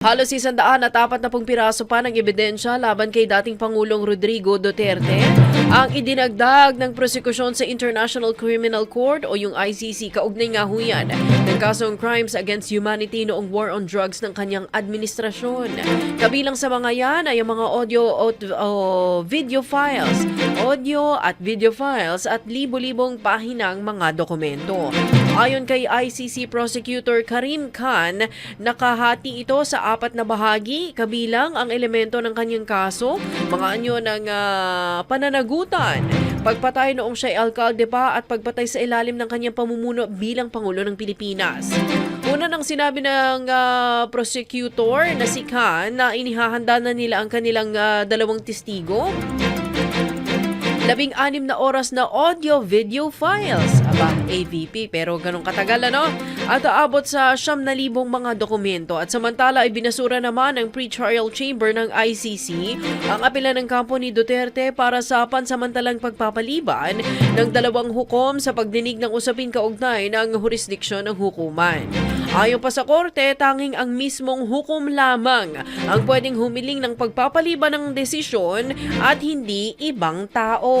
Halos isandaan at apat na pong piraso pa ng ebidensya laban kay dating Pangulong Rodrigo Duterte ang idinagdag ng prosekusyon sa International Criminal Court o yung ICC kaugnay nga ho yan ng kasong crimes against humanity noong war on drugs ng kanyang administrasyon. Kabilang sa mga yan ay ang mga audio o o video files, audio at video files at libo-libong pahinang mga dokumento. Ayon kay ICC Prosecutor Karim Khan, nakahati ito sa apat na bahagi, kabilang ang elemento ng kanyang kaso, mga anyo ng ah, pananagutan, pagpatay noong siya ay alkalde pa at pagpatay sa ilalim ng kanyang pamumuno bilang Pangulo ng Pilipinas. Una nang sinabi ng ah, prosecutor na si Khan na inihahanda na nila ang kanilang ah, dalawang testigo Labing anim na oras na audio-video files. Aba, AVP, pero ganun katagal ano? At aabot sa siyam na libong mga dokumento. At samantala ay binasura naman ng pre-trial chamber ng ICC ang apela ng kampo ni Duterte para sa pansamantalang pagpapaliban ng dalawang hukom sa pagdinig ng usapin kaugnay ng jurisdiksyon ng hukuman. Ayon pa sa korte, tanging ang mismong hukom lamang ang pwedeng humiling ng pagpapaliban ng desisyon at hindi ibang tao.